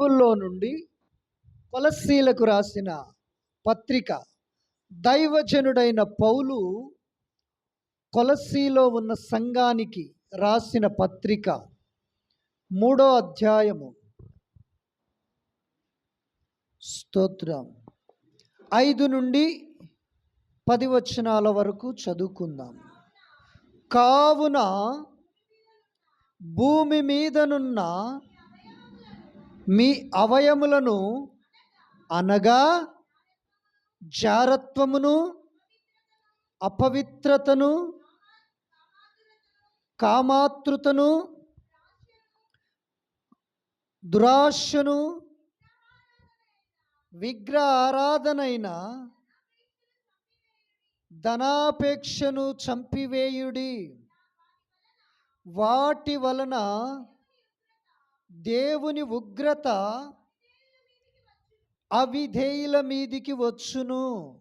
బైబిల్లో నుండి కొలస్సీలకు రాసిన పత్రిక దైవజనుడైన పౌలు కొలస్సీలో ఉన్న సంఘానికి రాసిన పత్రిక మూడో అధ్యాయము. స్తోత్రం. ఐదు నుండి పది వచనాల వరకు చదువుకుందాం. కావున భూమి మీదనున్న మీ అవయములను అనగా జారత్వమును అపవిత్రతను కామాతృతను దురాశను విగ్రహ ఆరాధనైన ధనాపేక్షను చంపివేయుడి. వాటి వలన దేవుని ఉగ్రత అవిధేయుల మీదికి వచ్చును.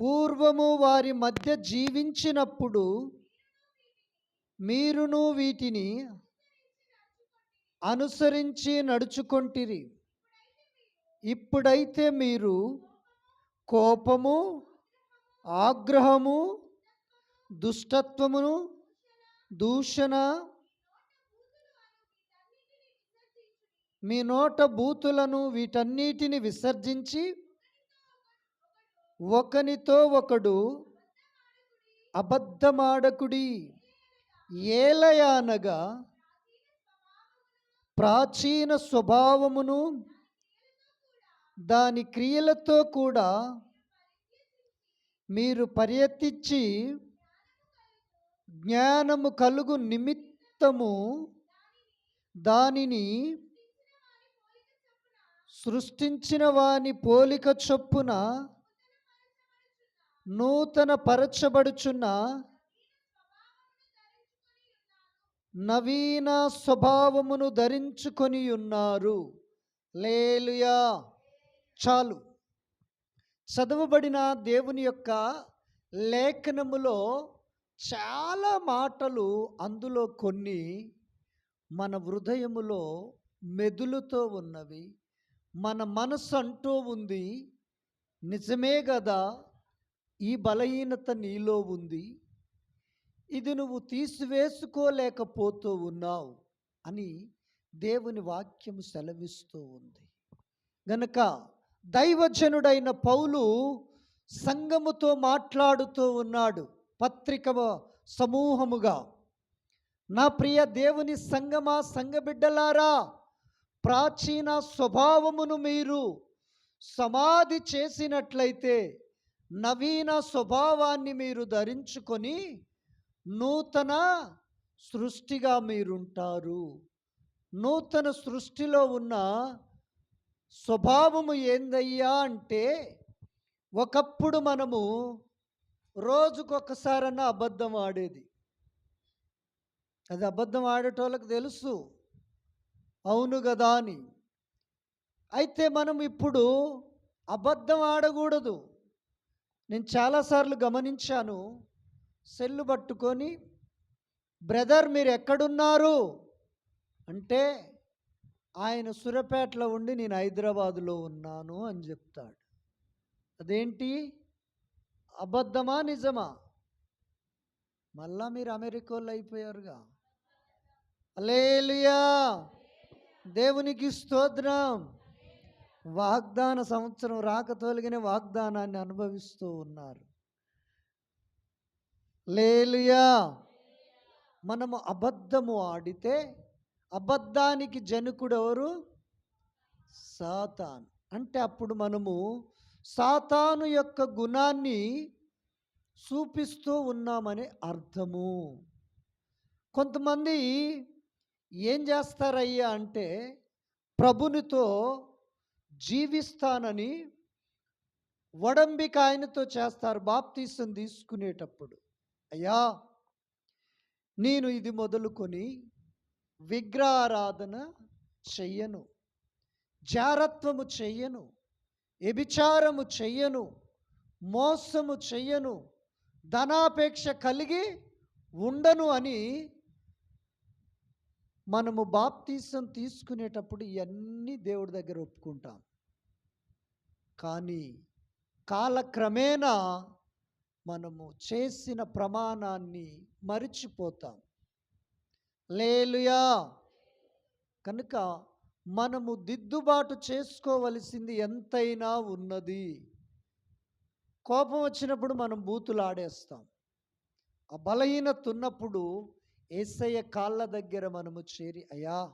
పూర్వము వారి మధ్య జీవించినప్పుడు మీరును వీటిని అనుసరించి నడుచుకొంటిరి. ఇప్పుడైతే మీరు కోపము ఆగ్రహము దుష్టత్వమును దూషణ మీ నోట బూతులను వీటన్నిటిని విసర్జించి ఒకనితో ఒకడు అబద్ధమాడకుడి ఏలయానగా ప్రాచీన స్వభావమును దాని క్రియలతో కూడా మీరు పర్యటించి జ్ఞానము కలుగు నిమిత్తము దానిని సృష్టించిన వాని పోలిక చొప్పున నూతన పరచబడుచున్న నవీన స్వభావమును ధరించుకొని ఉన్నారు లేలుయా. చాలు. చదవబడిన దేవుని యొక్క లేఖనములో చాలా మాటలు అందులో కొన్ని మన హృదయములో మెదులుతో ఉన్నవి. మన మనసు అంటూ ఉంది నిజమే కదా ఈ బలహీనత నీలో ఉంది ఇది నువ్వు తీసివేసుకోలేకపోతూ ఉన్నావు అని దేవుని వాక్యం సెలవిస్తూ ఉంది. గనక దైవజనుడైన పౌలు సంఘముతో మాట్లాడుతూ ఉన్నాడు పత్రిక సమూహముగా నా ప్రియ దేవుని సంగమా సంఘ బిడ్డలారా ప్రాచీన స్వభావమును మీరు సమాధి చేసినట్లయితే నవీన స్వభావాన్ని మీరు ధరించుకొని నూతన సృష్టిగా మీరుంటారు. నూతన సృష్టిలో ఉన్న స్వభావము ఏందయ్యా అంటే ఒకప్పుడు మనము రోజుకొకసారన్నా అబద్ధం ఆడేది. అది అబద్ధం ఆడేటోళ్ళకి తెలుసు. అవును కదా అని. అయితే మనం ఇప్పుడు అబద్ధం ఆడకూడదు నేను చాలాసార్లు గమనించాను. సెల్లు పట్టుకొని బ్రదర్ మీరు ఎక్కడున్నారు అంటే ఆయన సురపేటలో ఉండి నేను హైదరాబాదులో ఉన్నాను అని చెప్తాడు. అదేంటి? అబద్ధమా నిజమా? మళ్ళా మీరు అమెరికాలో అయిపోయారుగా. అలేలుయా దేవునికి స్తోత్రం. వాగ్దాన సంవత్సరం రాక తొలగిన వాగ్దానాన్ని అనుభవిస్తూ ఉన్నారు. లేలుయా! మనము అబద్ధము ఆడితే అబద్ధానికి జనకుడెవరు? సాతాన్. అంటే అప్పుడు మనము సాతాను యొక్క గుణాన్ని చూపిస్తూ ఉన్నామని అర్థము. కొంతమంది ఏం చేస్తారయ్యా అంటే ప్రభునితో జీవిస్తానని వడంబిక ఆయనతో చేస్తారు బాప్తీసం తీసుకునేటప్పుడు. అయ్యా నేను ఇది మొదలుకొని విగ్రహారాధన చెయ్యను జారత్వము చెయ్యను వ్యభిచారము చెయ్యను మోసము చెయ్యను ధనాపేక్ష కలిగి ఉండను అని మనము బాప్తీసం తీసుకునేటప్పుడు ఇవన్నీ దేవుడి దగ్గర ఒప్పుకుంటాం. కానీ కాలక్రమేణా మనము చేసిన ప్రమాణాన్ని మరిచిపోతాం. లేలుయా! కనుక మనము దిద్దుబాటు చేసుకోవలసింది ఎంతైనా ఉన్నది. కోపం వచ్చినప్పుడు మనం బూతులు ఆడేస్తాం ఆ బలహీనత ఉన్నప్పుడు ఏసయ్య కాళ్ళ దగ్గర మనము చేరి అయ్యా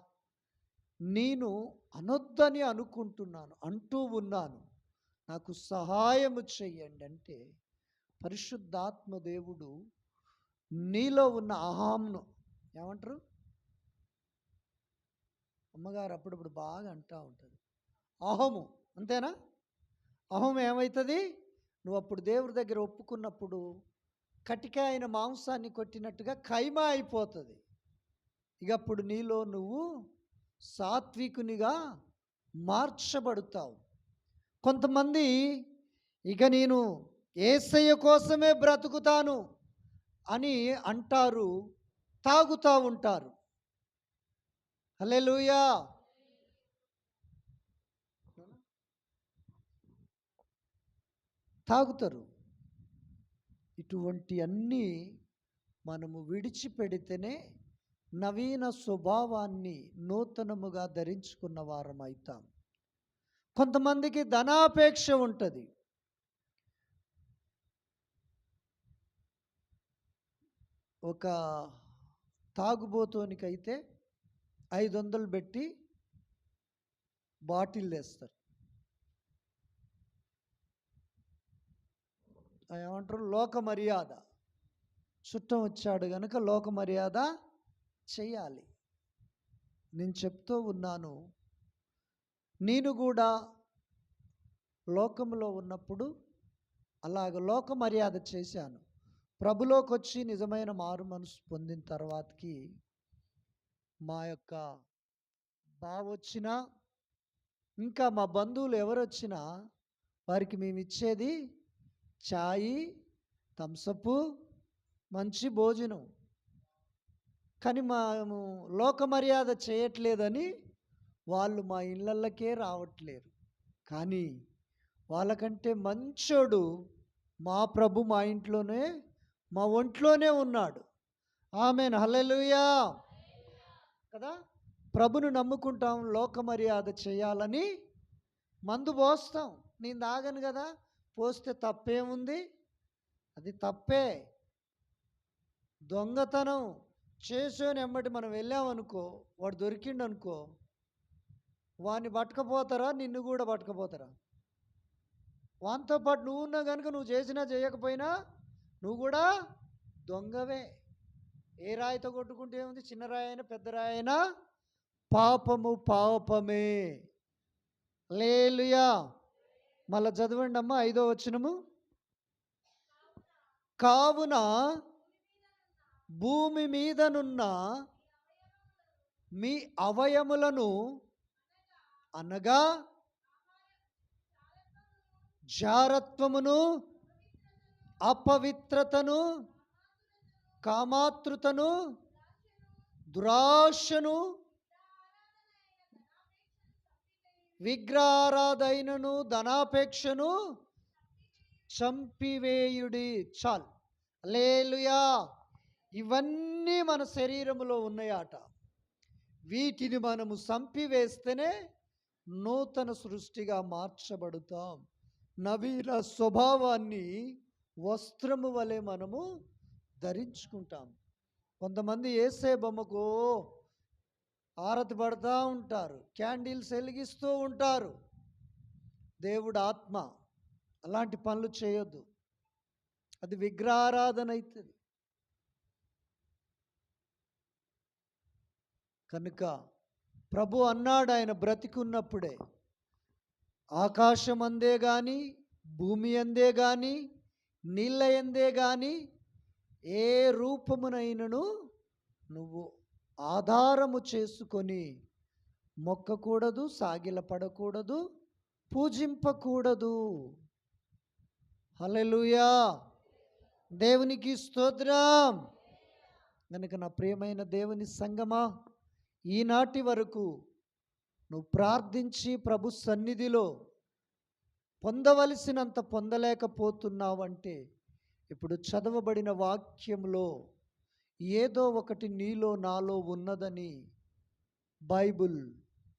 నేను అనొద్దని అనుకుంటున్నాను అంటూ ఉన్నాను. నాకు సహాయము చెయ్యండి. అంటే పరిశుద్ధాత్మ దేవుడు నీలో ఉన్న అహాంను ఏమంటారు? అమ్మగారు అప్పుడప్పుడు బాగా అంటూ ఉంటుంది. అహము అంతేనా? అహం ఏమవుతుంది నువ్వు అప్పుడు దేవుడి దగ్గర ఒప్పుకున్నప్పుడు కటిక అయిన మాంసాన్ని కొట్టినట్టుగా ఖైమా అయిపోతుంది. ఇక అప్పుడు నీలో నువ్వు సాత్వికునిగా మార్చబడుతావు. కొంతమంది ఇక నేను ఏసయ్య కోసమే బ్రతుకుతాను అని అంటారు తాగుతూ ఉంటారు. హల్లెలూయా. తాగుతారు. ఇటువంటి అన్నీ మనము విడిచిపెడితేనే నవీన స్వభావాన్ని నూతనముగా ధరించుకున్న వారం అవుతాం కొంతమందికి ధనాపేక్ష ఉంటుంది. ఒక తాగుబోతోనికైతే ఐదు వందలు పెట్టి బాటిల్ వేస్తారు ఆ ఏమంటారు? లోక మర్యాద చుట్టం వచ్చాడు కనుక లోక మర్యాద చెయ్యాలి. నేను చెప్తూ ఉన్నాను. నేను కూడా లోకంలో ఉన్నప్పుడు అలాగ లోక మర్యాద చేశాను. ప్రభులోకి వచ్చి నిజమైన మారు మనసు పొందిన తర్వాతకి మా యొక్క బావొచ్చినా ఇంకా మా బంధువులు ఎవరు వచ్చినా వారికి మేము ఇచ్చేది చాయి థమ్సపు మంచి భోజనం. కానీ మేము లోక మర్యాద చేయట్లేదని వాళ్ళు మా ఇళ్ళకే రావట్లేరు. కానీ వాళ్ళకంటే మంచోడు మా ప్రభు మా ఇంట్లోనే మా ఒంట్లోనే ఉన్నాడు. ఆమె హల్లెలూయా. కదా? ప్రభును నమ్ముకుంటాం లోక మర్యాద చేయాలని మందు పోస్తాం. నేను తాగను కదా? పోస్తే తప్పేముంది? అది తప్పే. దొంగతనం చేసోని ఎమ్మటి మనం వెళ్ళామనుకో వాడు దొరికిండు అనుకో వాడిని పట్టుకపోతారా నిన్ను కూడా పట్టుకపోతారా వానితో పాటు నువ్వు ఉన్నా కనుక నువ్వు చేసినా చేయకపోయినా నువ్వు కూడా దొంగవే. ఏ రాయితో కొట్టుకుంటే ఏముంది? చిన్న రాయి అయినా పెద్ద రాయి అయినా పాపము పాపమే. లేలుయా మళ్ళా చదవండి అమ్మా ఐదో వచనము. కావున భూమి మీదనున్న మీ అవయములను అనగా జారత్వమును అపవిత్రతను కామాతృతను దురాశను విగ్రహారాధైనను ధనాపేక్షను చంపివేయుడి చాల్. లేలుయా ఇవన్నీ మన శరీరములో ఉన్నాయట. వీటిని మనము చంపివేస్తేనే నూతన సృష్టిగా మార్చబడుతాం. నవీన స్వభావాన్ని వస్త్రము వలె మనము ధరించుకుంటాం. కొంతమంది ఏసే బొమ్మకు ఆరతి పడుతూ ఉంటారు క్యాండిల్స్ వెలిగిస్తూ ఉంటారు. దేవుడు ఆత్మ అలాంటి పనులు చేయొద్దు. అది విగ్రహారాధన అవుతుంది కనుక ప్రభు అన్నాడు ఆయన బ్రతికున్నప్పుడే ఆకాశం అందే కానీ భూమి అందే కానీ నీళ్ళ ఎందే కానీ ఏ రూపమునైనను నువ్వు ఆధారము చేసుకొని మొక్కకూడదు సాగిలపడకూడదు పూజింపకూడదు. హల్లెలూయా! దేవునికి స్తోత్రం. కనుక నా ప్రియమైన దేవుని సంగమా ఈనాటి వరకు నువ్వు ప్రార్థించి ప్రభు సన్నిధిలో పొందవలసినంత పొందలేకపోతున్నావంటే ఇప్పుడు చదవబడిన వాక్యంలో ఏదో ఒకటి నీలో నాలో ఉన్నదని బైబుల్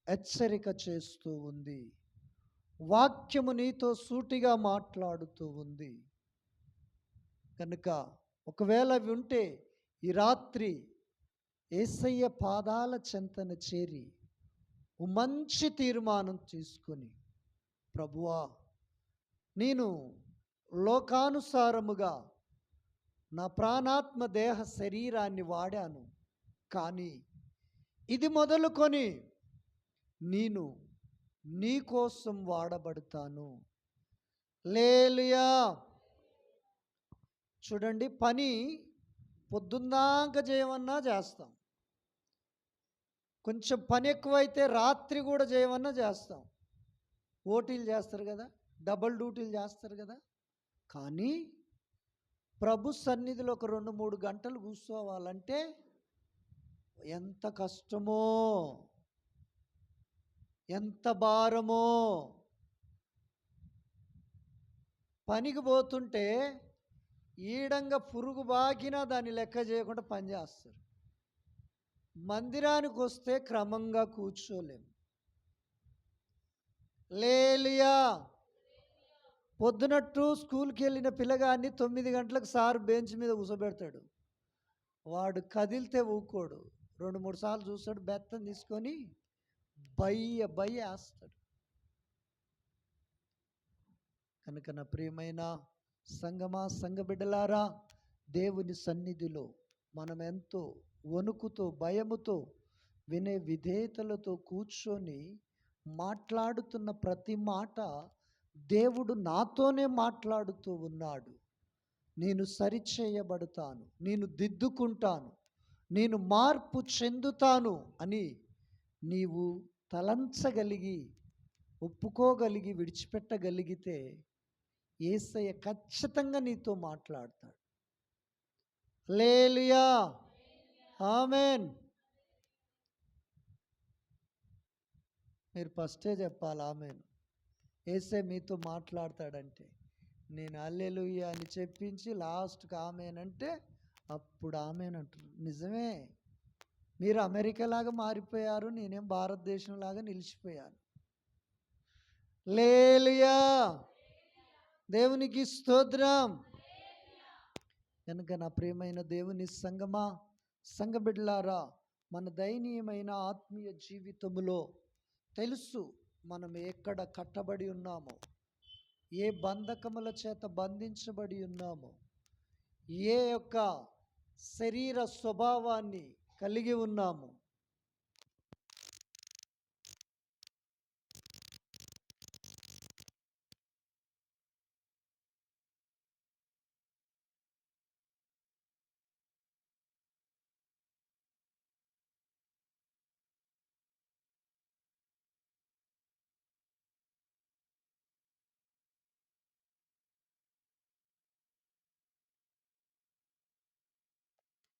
హెచ్చరిక చేస్తూ ఉంది. వాక్యము నీతో సూటిగా మాట్లాడుతూ ఉంది. కనుక ఒకవేళ అవి ఉంటే ఈ రాత్రి ఏసయ్య పాదాల చెంతన చేరి మంచి తీర్మానం తీసుకొని ప్రభువా నేను లోకానుసారముగా నా ప్రాణాత్మ దేహ శరీరాన్ని వాడాను. కానీ ఇది మొదలుకొని నేను నీ కోసం వాడబడతాను. లేలుయా! చూడండి పని పొద్దున్నాక చేయమన్నా చేస్తాం. కొంచెం పని ఎక్కువైతే రాత్రి కూడా చేయమన్నా చేస్తాం. ఓటీలు చేస్తారు కదా డబల్ డ్యూటీలు చేస్తారు కదా. కానీ ప్రభు సన్నిధిలో ఒక రెండు మూడు గంటలు కూర్చోవాలంటే ఎంత కష్టమో ఎంత భారమో. పనికి పోతుంటే ఈడంగా పురుగు బాకినా దాన్ని లెక్క చేయకుండా పని చేస్తారు. మందిరానికి వస్తే క్రమంగా కూర్చోలేము లేలియా! పొద్దునట్టు స్కూల్కి వెళ్ళిన పిల్లగాన్ని తొమ్మిది గంటలకు సార్ బెంచ్ మీద కూర్చోబెడతాడు వాడు కదిలితే ఊకోడు. రెండు మూడు సార్లు చూస్తాడు బెత్తం తీసుకొని బయ్య బయ్య వేస్తాడు కనుక నా ప్రియమైన సంగమా సంగబిడ్డలారా దేవుని సన్నిధిలో మనం ఎంతో వణుకుతో భయముతో వినే విధేయతలతో కూర్చొని మాట్లాడుతున్న ప్రతి మాట దేవుడు నాతోనే మాట్లాడుతూ ఉన్నాడు. నేను సరిచేయబడతాను. నేను దిద్దుకుంటాను. నేను మార్పు చెందుతాను అని నీవు తలంచగలిగి ఒప్పుకోగలిగి విడిచిపెట్టగలిగితే ఏసయ్య ఖచ్చితంగా నీతో మాట్లాడతాడు. లేలియా ఆమెన్! మీరు ఫస్టే చెప్పాలి ఆమెన్. ఏసే మీతో మాట్లాడతాడంటే నేను అల్లెలుయ్య అని చెప్పించి లాస్ట్కి ఆమెనంటే అప్పుడు ఆమెనంటారు నిజమే మీరు అమెరికా లాగా మారిపోయారు నేనేం భారతదేశం లాగా నిలిచిపోయాను. లేలుయా దేవునికి స్తోత్రం. కనుక నా ప్రియమైన దేవుని సంగమా సంగబిడ్లారా మన దయనీయమైన ఆత్మీయ జీవితములో తెలుసు మనం ఎక్కడ కట్టబడి ఉన్నామో ఏ బంధకముల చేత బంధించబడి ఉన్నామో ఏ యొక్క శరీర స్వభావాన్ని కలిగి ఉన్నాము